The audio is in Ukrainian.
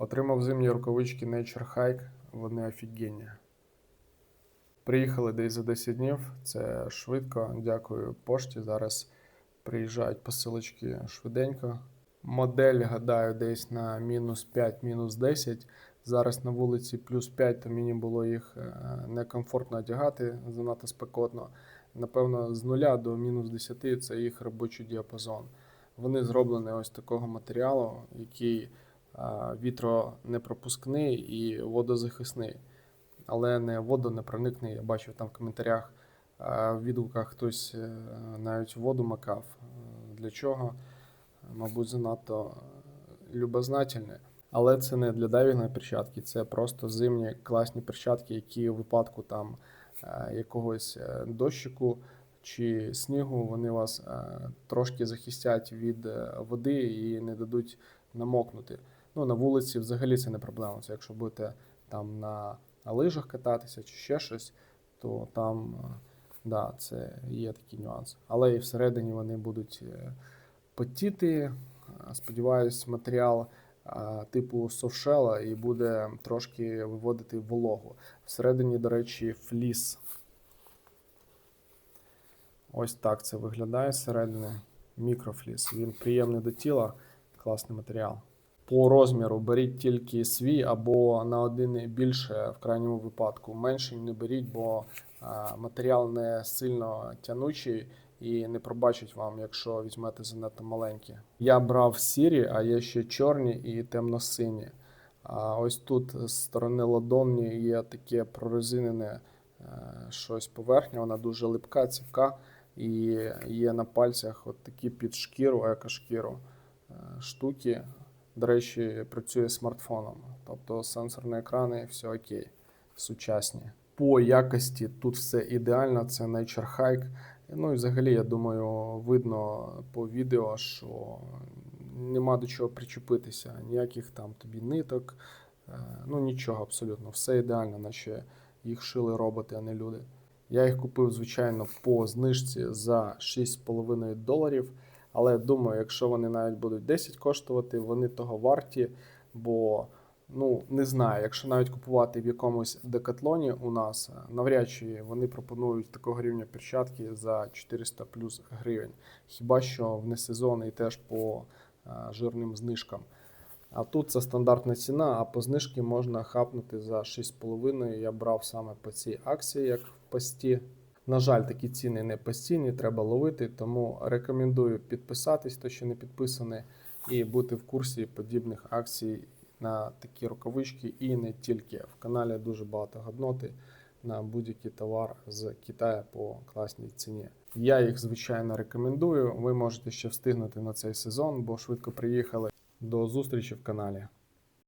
Отримав зимні рукавички Nature Hike, вони офігенні. Приїхали десь за 10 днів, це швидко. Дякую пошті. Зараз приїжджають посилочки швиденько. Модель, гадаю, десь на мінус 5, мінус 10. Зараз на вулиці плюс 5, то мені було їх е, некомфортно одягати, занадто спекотно. Напевно, з 0 до мінус 10 це їх робочий діапазон. Вони зроблені ось такого матеріалу, який вітронепропускний і водозахисний, але не водонепроникний. Я бачив там в коментарях, в відгуках хтось е, навіть воду макав. Е, Для чого? Мабуть, занадто любознательне. Але це не для дайвінгової перчатки, це просто зимні класні перчатки, які у випадку там е, якогось дощику чи снігу вони вас трошки захистять від води і не дадуть намокнути. Ну, на вулиці взагалі це не проблема. Це якщо будете там на, лижах кататися чи ще щось, то там е, да, це є такий нюанс. Але і всередині вони будуть е, потіти. Е, Сподіваюсь, матеріал типу совшела і буде трошки виводити вологу. Всередині, до речі, фліс. Ось так це виглядає зсередини. Мікрофліс. Він приємний до тіла, класний матеріал. По розміру беріть тільки свій або на один більше в крайньому випадку. Менший не беріть, бо а, матеріал не сильно тянучий і не пробачить вам, якщо візьмете занадто маленькі. Я брав сірі, а є ще чорні і темно-сині. А ось тут з сторони ладонні є таке прорезинене е, щось поверхня, вона дуже липка, ціпка, і є на пальцях от такі під шкіру, екошкіру е, штуки. До речі, працює смартфоном, тобто сенсорні екрани, все окей, сучасні. По якості тут все ідеально, це Nature Hike. Ну і взагалі, я думаю, видно по відео, що нема до чого причепитися, ніяких там тобі ниток, е, ну нічого абсолютно, все ідеально, наче їх шили роботи, а не люди. Я їх купив, звичайно, по знижці за 6,5 доларів. Але думаю, якщо вони навіть будуть 10 коштувати, вони того варті, бо ну не знаю, якщо навіть купувати в якомусь декатлоні у нас, е, навряд чи вони пропонують такого рівня перчатки за 400 плюс гривень. Хіба що в несезон і теж по е, жирним знижкам. А тут це стандартна ціна, а по знижки можна хапнути за 6,5. Я брав саме по цій акції, як в пості. На жаль, такі ціни не постійні, треба ловити, тому рекомендую підписатись, хто ще не підписаний, і бути в курсі подібних акцій на такі рукавички і не тільки. В каналі дуже багато годноти на будь-який товар з Китаю по класній ціні. Я їх звичайно рекомендую. Ви можете ще встигнути на цей сезон, бо швидко приїхали. До зустрічі в каналі.